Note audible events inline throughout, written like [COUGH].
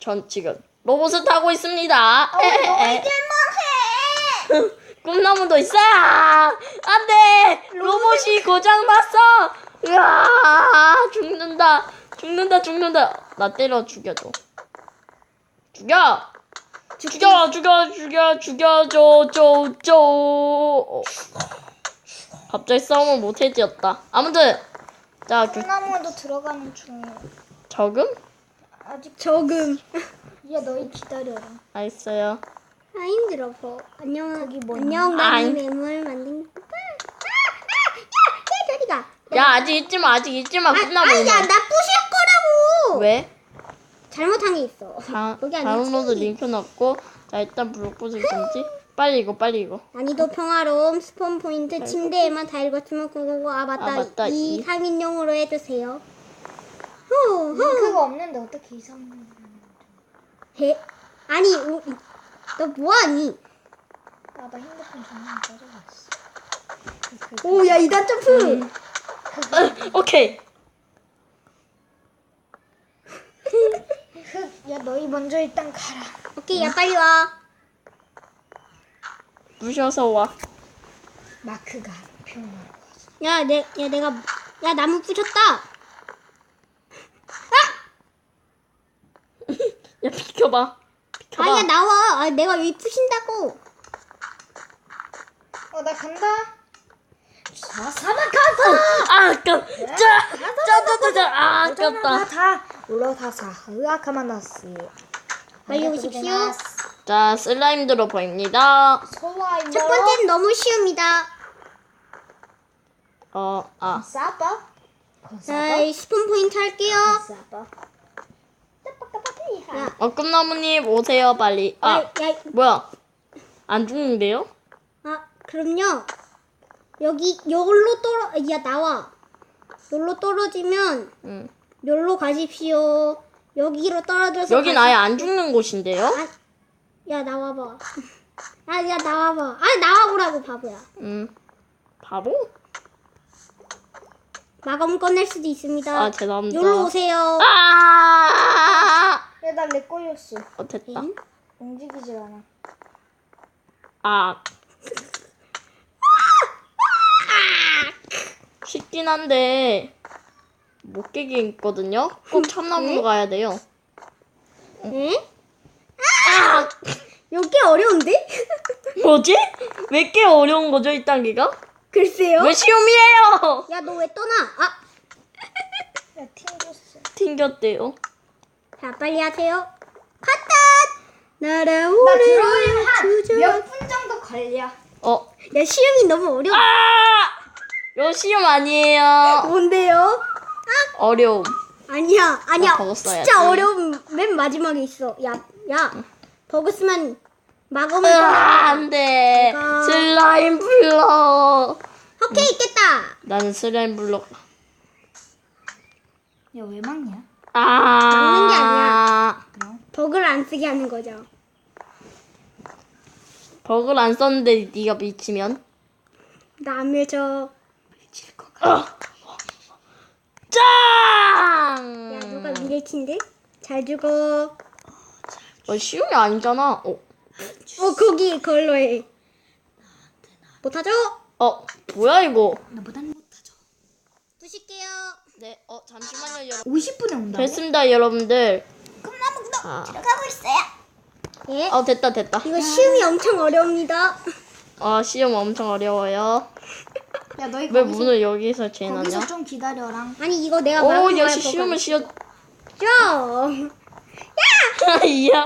전 지금 로봇을 타고 있습니다. 에에에. [LAUGHS] [LAUGHS] 꿈나무도 있어요. 안돼. 로봇이 고장 났어. 으아 죽는다. 죽는다 죽는다. 나 때려 죽여줘. 죽여. 죽여 죽여 죽여 죽여줘 쪼쪼. 어. 갑자기 싸움을 못해지었다. 아무튼 자 그, 나무도 들어가는 중이야. 적음? 아직 적음. [LAUGHS] 야 너희 기다려라. 알겠어요. 아 힘들어. 버. 안녕. 안녕. 아이. 나는 매물 만든. 아, 아, 야, 야, 저리가. 야 아직 잊지 마 아직 잊지 마. 아, 끝나면 아니, 야, 나 부실 거라고. 왜? 잘못한 게 있어. 다, [LAUGHS] 여기 아니지. 다운로드 링크 넣고 자 일단 블록버스 금지 빨리 이거 빨리 이거 난이도 평화로움 스폰 포인트 침대에만 다 읽었으면 그거고 아 맞다, 아, 맞다. 이 이. 3인용으로 해주세요. 후, 후. 링크가 없는데 어떻게 이상한 해. 아니 오, 너 뭐하니? 아나 핸드폰 전화 꺼져봤어. 오야 이단 점프. 어, 오케이 야 너희 먼저 일단 가라. 오케이 야 빨리 와. 부셔서 와 마크가 평화. 야, 내, 야, 내가, 야, 나무 부셨다. 야 비켜봐 비켜봐 아니야, 나와. 아, 내가 왜 부신다고. 어 나 간다. 자 사막 가자. 아 아깝 짜짜짜짜 아 아깝다 다 올라가서 으아카마나스. 빨리 오십시오. 자 슬라임 들어 보입니다 솔라이머. 첫 번째는 너무 쉬웁니다. 어아 사빠. 자, 이 스폰 포인트 할게요. 사빠. 야, 어, 꿈나무님 오세요 빨리 야, 아 야, 뭐야 안 죽는데요? 아, 그럼요. 여기, 여기로 떨어, 야, 나와. 여기로 떨어지면, 응 여기로 가십시오. 여기로 떨어져서. 여긴 가시- 아예 안 죽는 곳인데요? 아, 야, 나와 봐. 아, 야, 나와 봐. 아, 나와 보라고, 바보야. 음 바보? 마검 꺼낼 수도 있습니다. 아 죄송합니다 여기로 오세요. 아 야나렉 걸렸어. 어, 됐다 엥? 움직이질 않아. 아. 쉽긴 한데 못 깨게 있거든요. 꼭 참나무로 가야 돼요. 응? 아! 여기 어려운데? 뭐지? 왜꽤 어려운 거죠 이 단계가? 글쎄요. 왜 시험이에요? 야, 너 왜 떠나? 아, 야 튕겼어. 튕겼대요. 자, 빨리 하세요. 갔다! 나 날아오르는 주저. 한몇 분 정도 걸려. 어. 야, 시험이 너무 어려워. 아! 이거 시험 아니에요. 뭔데요? 어려움. 아니야, 아니야. 아, 버그 써야지. 진짜 어려운 맨 마지막에 있어. 야, 야. 버그 쓰면 마검을. 으아, 안 돼. 내가- 슬라임 블럭. 오케이, 깼다. 나는 슬라임 블럭. 야왜 막냐? 아. 막는 게 아니야. 그럼? 버그를 안 쓰게 하는 거죠. 버그를 안 썼는데 네가 미치면 남의 짱! 야, 누가 미래친데? 잘 죽어. 어, 쉬운 게 아니잖아. 어, 어, 거기 그걸로 해. 못하죠? 어, 뭐야 이거? 나보단 못하죠. 부실게요. 네, 어 잠시만요, 여러분. 50분에 온다고? 됐습니다, 여러분들. 꿈나무도 아, 들어가고 있어요. 예? 어 됐다, 됐다. 이거 시험이 엄청 어려웁니다. 아, 시험 엄청 어려워요. 야 너희 왜 거기서, 문을 여기서 재놨냐? 거기서 좀 기다려랑. 아니, 이거 내가 오, 말한 역시 시험을 쉬었. 버그. 이야.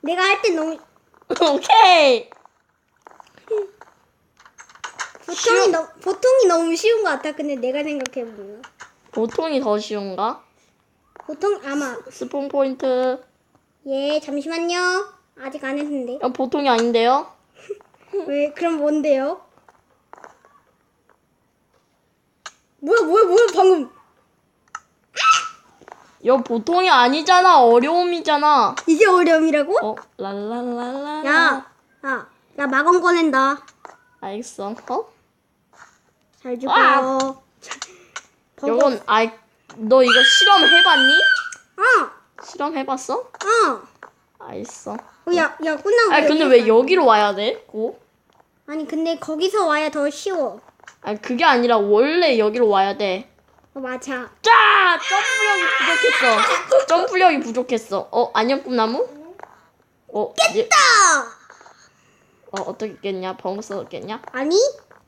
내가 할 때 너무 [LAUGHS] 오케이. 보통이 쉬워. 너무 보통이 너무 쉬운 것 같아. 근데 내가 생각해 보면 보통이 더 쉬운가? 보통 아마 스폰 포인트. 예 잠시만요. 아직 안 했는데 어, 보통이 아닌데요? [LAUGHS] 왜 그럼 뭔데요? 뭐야 뭐야 뭐야 방금 여 보통이 아니잖아. 어려움이잖아. 이게 어려움이라고? 어, 랄랄랄라. 야, 야, 야 마검 꺼낸다. 알겠어. 어? 잘 죽어. 아! 버거. 이건 아이 너 이거 실험 해봤니? 어. 실험 해봤어? 어. 알겠어. 어, 야, 야, 끝나고. 아 근데 왜 여기로 와야 돼? 고? 아니, 근데 거기서 와야 더 쉬워. 아니 그게 아니라 원래 여기로 와야 돼. 어, 맞아. 짜! 점프력이 부족했어. 점프력이 부족했어. 어 안녕 꿈나무? 어 깼다. 어 어떻게 깼냐? 버그 써졌겠냐? 아니,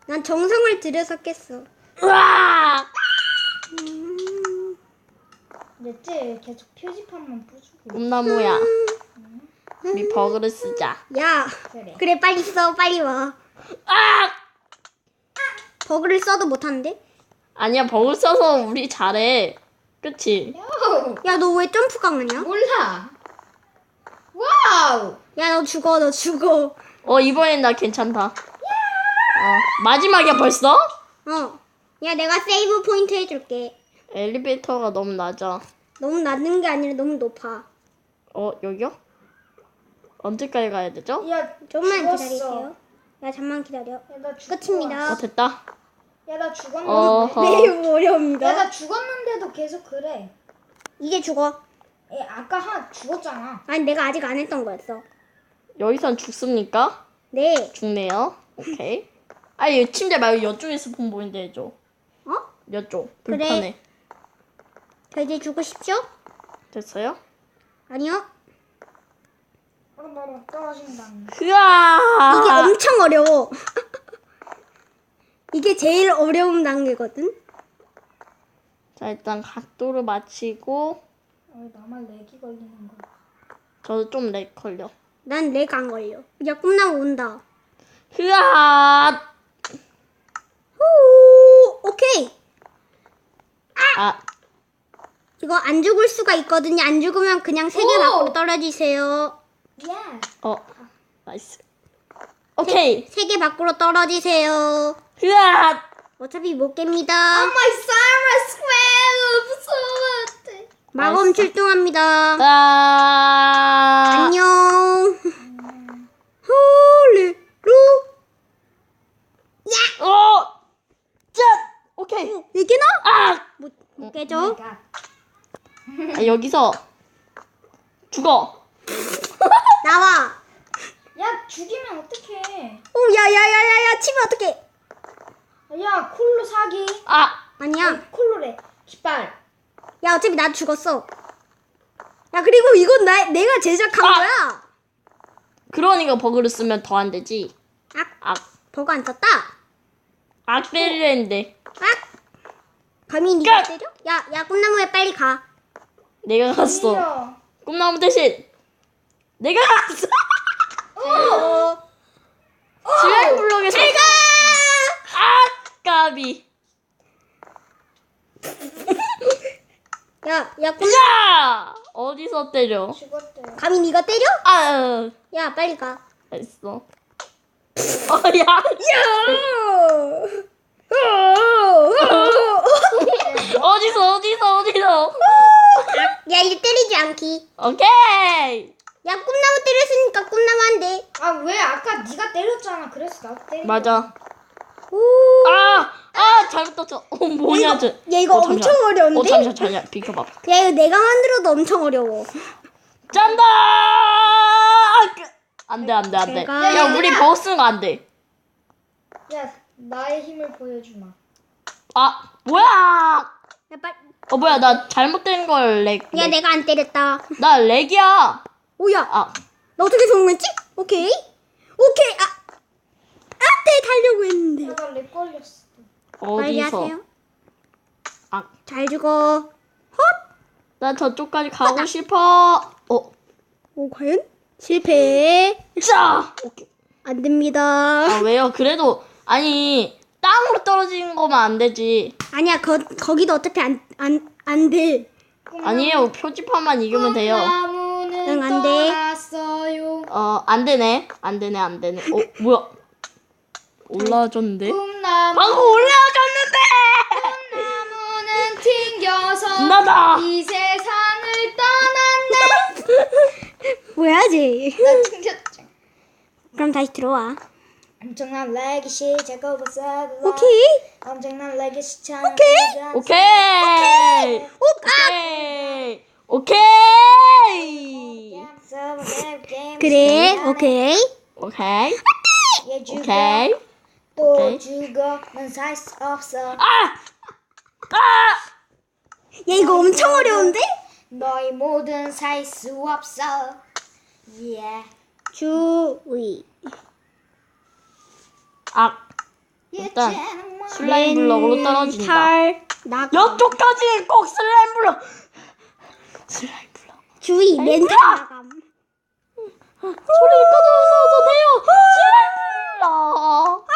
난 정성을 들여서 깼어. 으아! 넷째 계속 표지판만 부수고. 꿈나무야. 우리 버그를 쓰자. 야, 그래. 그래, 빨리 써, 빨리 와. 아! 버그를 써도 못하는데? 아니야 버그 써서 우리 잘해. 그치? 야우. 야, 너 왜 점프 강하냐? 몰라. 와우. 야, 너 죽어, 너 죽어. 어 이번엔 나 괜찮다. 어 마지막이야 벌써? 어. 야, 내가 세이브 포인트 해줄게. 엘리베이터가 너무 낮아. 너무 낮은 게 아니라 너무 높아. 어 여기요? 언제까지 가야 되죠? 야, 좀만 죽었어. 기다릴게요. 야, 잠만 기다려. 야, 나 죽. 끝입니다. 어 됐다. 야, 나 죽었는데. 어허. [LAUGHS] 매우 어려웁니다. 야, 나 죽었는데도 계속 그래. 이제 죽어. 에, 아까 한 죽었잖아. 아니, 내가 아직 안 했던 거였어. 여기선 죽습니까? 네. 죽네요. 오케이. 아니 이 침대 말고 이쪽에 스폰 보이는데 해줘. 어? 이쪽 그래. 불편해. 저 이제 죽으십시오? 됐어요? 아니요. 바로 떨어진다. 으아! 이게 엄청 어려워. [LAUGHS] 이게 제일 어려운 단계거든. 자 일단 각도를 맞추고 왜 나만 렉이 걸리는 거야? 저도 좀 렉 걸려. 난렉안 걸려. 야, 꿈나무 온다. 으아! 후, 오케이. 아 이거 안 죽을 수가 있거든요. 안 죽으면 그냥 세계 오! 밖으로 떨어지세요. 야. 어, 나이스. 오케이. 세계 밖으로 떨어지세요. 으아! 어차피 못 깹니다. my summer square 무서워. 마검 나이스. 출동합니다. 아! 안녕. 홀리 루. 어! 짠! 오케이. 이게 나? 아! 못, 못 깨져. 아, 여기서 죽어. [LAUGHS] 나와. 야, 죽이면 어떡해? 오, 야, 야, 야, 야, 야, 치면 어떡해? 야, 콜로 사기. 아! 아니야. 아니, 콜로래. 깃발. 야, 어차피 나 죽었어. 야, 그리고 이건 나, 내가 제작한 아! 거야. 그러니까 버그를 쓰면 더 안 되지. 악, 악. 버거 안 썼다. 악 때리려는데. 악. 감히 니가 끝! 때려? 야, 야, 꿈나무에 빨리 가. 내가 갔어. 이야. 꿈나무 대신 내가 갔어. 어. 지하의 블록에서 가! 아! 까비. 야, 야, 꿈, 야! 어디서 때려? 죽었대. 감히 니가 때려? 아! 야, 빨리 가. 됐어. 어, 야! [LAUGHS] 어디서, 어디서, 어디서? 야, 이제 때리지 않기. 오케이! 야, 꿈나무 때렸으니까 꿈나무 안 돼. 아, 왜 아까 네가 때렸잖아. 그래서 나도 때린 맞아. 오. 아! 아! 잘못 떴어. 어, 뭐냐, 저. 야, 이거 어, 잠시만. 엄청 어려운데? 어, 잠시만, 잠시만. 비켜봐. 야, 이거 내가 만들어도 엄청 어려워. 짠다! 아, 그- 안 돼, 안 돼, 안 돼. 제가- 야, 우리 버스 쓰는 거 안 돼. 야, 나의 힘을 보여주마. 아, 뭐야! 야, 빨리. 어, 뭐야, 나 잘못된 걸 렉. 야, 렉. 내가 안 때렸다. 나 렉이야! 오야, 아, 나 어떻게 성공했지? 오케이. 오케이. 아, 아, 때 달려고 했는데. 야, 나렉 걸렸어. 빨리 어디서? 하세요. 아, 잘 죽어. 헛. 나 저쪽까지 가고 싶어. 어, 오, 과연? 실패. 자! 오케이. 안 됩니다. 아, 왜요? 그래도, 아니, 땅으로 떨어지는 거면 안 되지. 아니야, 거, 거기도 어차피 안, 안, 안 돼. 아니에요. 표지판만 이기면 돼요. 나무는 응, 안 돼. 떠났어요. 어, 안 되네. 안 되네, 안 되네. 어, 뭐야? 올라와줬는데? 꿈나무 방금 올라와줬는데! 나무는 튕겨서 나다! 이 세상을 떠났네. [LAUGHS] 뭐야, 쟤. 나 튕겼지. 그럼 다시 들어와. 엄청난 렉이 시작해봤어. 오케이. 엄청난 렉이 시작. 오케이. 오케이! 오, 아! 오케이! 오케이! 그래, 오케이. 오케이. 오케이. 또 오케이. 죽어. 넌살 수 없어. 아! 아! 야, 이거 엄청 어려운데? 너희 모든 살 수 없어. 예. 주의. 아! 일단 예체능 뭐- 슬라임 블럭으로 떨어진다. 나가. 이쪽까지 꼭 슬라임 블럭. 슬라임 블럭. 주의, 멘탈 나감. 소리 꺼져서 돼요. 슬라임 블럭.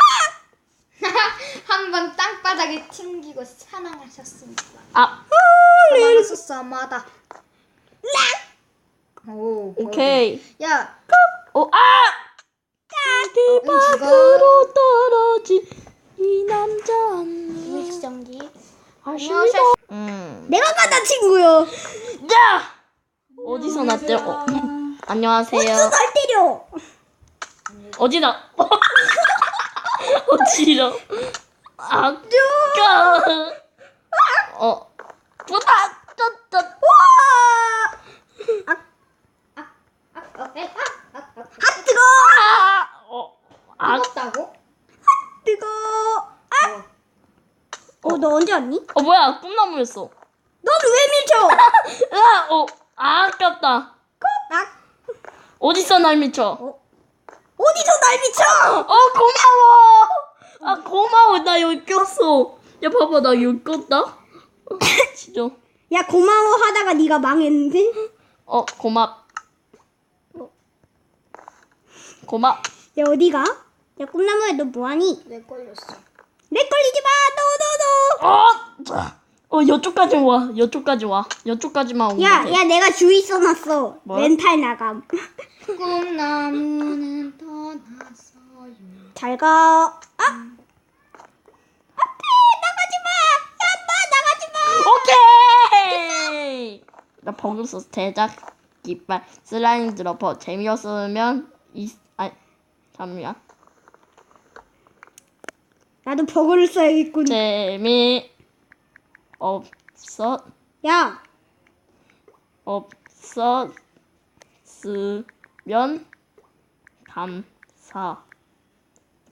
[LAUGHS] 한번 땅바닥에 튕기고 사망하셨습니다. 아, 사망하셨사마다. 오. 오케이. 야, 오, 아! 응, 밖으로 떨어진 이 남자는 일정기. 아쉽다. 음. 내가 가다 친구요. 야! 어디서 났대? 어. 안녕하세요. 날 때려. 어디다? [LAUGHS] 어디로? 아까. 어. 보다. 쩌쩌. 와! 아, 어, 에, 아, 아, 아, 아 뜨거. 아. 어. 아. 뜨겁다고? 뜨거. 아. 어, 너 언제 왔니? 어 뭐야? 꿈나무였어. 넌왜 밀쳐? [LAUGHS] 으아. 어. 아, 아깝다. 나 어디서 날 미쳐? 어? 어디서 날 미쳐? 어 고마워. 아 고마워. 나 여기 꼈어. 야 봐봐 나 여기 꼈다. [LAUGHS] 진짜. 야 고마워 하다가 네가 망했는데? 어 고맙. 고맙. 야 어디가? 야 꿈나무야 너 뭐하니? 내 걸렸어. 내 걸리지 마. 너너너. 어. 어 여쪽까지 와. 여쪽까지 와. 여쪽까지만 오면 야, 돼. 야 내가 주의 써놨어. 뭐? 멘탈 나감. [LAUGHS] 꿈나무는 떠났어요. 잘 가. 아. 앞에 나가지 마. 야, 엄마 나가지 마. 오케이. 나 버그 소스 제작 깃발 슬라임 드러퍼 재미없으면 이 아니 잠시만 나도 버거를 써야겠군. 재미 없어 야, 없었으면 감사합니다.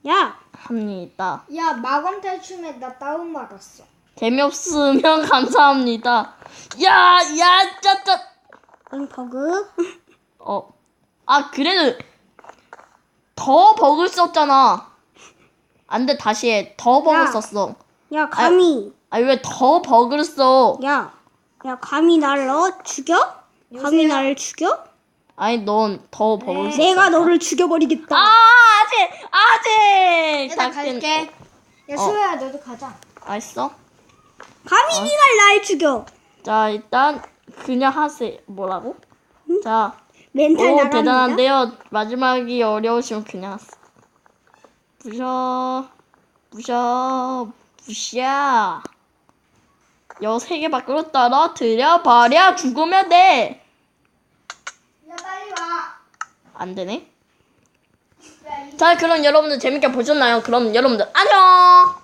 야, 야, 마검 탈춤에 나 다운 받았어. 재미없으면 [LAUGHS] 감사합니다. 야, 야, 짜짜. 응 버그. 어, 아 그래도 더 버글 썼잖아. 안 돼, 다시 해. 더 버글 야. 썼어. 야 감히. 아니 왜 더 버글 써? 야, 야 감히 나를 어 죽여? 감히? 나를 죽여? 아니 넌 더 버글 써. 내가 너를 죽여버리겠다. 아 아직 아직. 일단 갈게. 야, 어. 수호야, 너도 가자. 알았어. 감히 네가 날 죽여. 자 일단 그냥 하세요. 뭐라고? 자. 멘탈 오 나갑니다. 대단한데요. 마지막이 어려우시면 그냥 하세요. 부셔 부셔 부셔. 여세 개 밖으로 떨어뜨려 버려 죽으면 돼. 야, 빨리 와. 안 되네. 자 그럼 여러분들 재밌게 보셨나요? 그럼 여러분들 안녕.